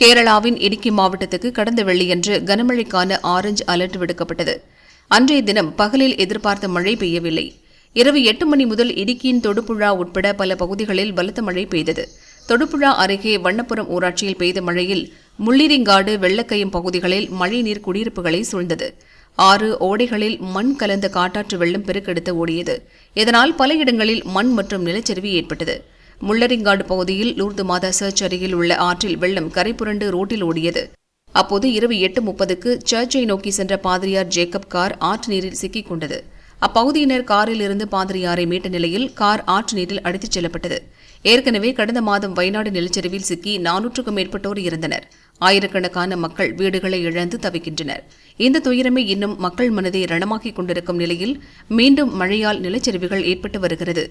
கேரளாவின் இடுக்கி மாவட்டத்துக்கு கடந்த வெள்ளியன்று கனமழைக்கான ஆரஞ்சு அலர்ட் விடுக்கப்பட்டது. அன்றைய தினம் பகலில் எதிர்பார்த்த மழை பெய்யவில்லை. இரவு எட்டு மணி முதல் இடுக்கியின் தொடுபுழா உட்பட பல பகுதிகளில் பலத்த மழை பெய்தது. தொடுபுழா அருகே வண்ணப்புரம் ஊராட்சியில் பெய்த மழையில் முள்ளிரிங்காடு வெள்ளக்கயம் பகுதிகளில் மழைநீர் குடியிருப்புகளை சூழ்ந்தது. ஆறு ஓடைகளில் மண் கலந்த காட்டாற்று வெள்ளம் பெருக்கெடுத்து ஓடியது. இதனால் பல இடங்களில் மண் மற்றும் நிலச்சரிவு ஏற்பட்டது. முள்ளரிங்காடு பகுதியில் லூர்து மாதா சர்ச் அருகில் உள்ள ஆற்றில் வெள்ளம் கரைபுரண்டு ரோட்டில் ஓடியது. அப்போது இரவு எட்டு முப்பதுக்கு சர்ச்சை நோக்கி சென்ற பாதிரியார் ஜேக்கப் கார் ஆற்று நீரில் சிக்கிக் கொண்டது. அப்பகுதியினர் காரில் இருந்து பாதிரியாரை மீட்ட நிலையில் கார் ஆற்று நீரில் அடித்துச் செல்லப்பட்டது. ஏற்கனவே கடந்த மாதம் வயநாடு நிலச்சரிவில் சிக்கி நானூற்றுக்கும் மேற்பட்டோர் இருந்தனர் ஆயிரக்கணக்கான மக்கள் வீடுகளை இழந்து தவிக்கின்றனர். இந்த துயரமே இன்னும் மக்கள் மனதை ரணமாக்கிக் கொண்டிருக்கும் நிலையில் மீண்டும் மழையால் நிலச்சரிவுகள் ஏற்பட்டு வருகிறது.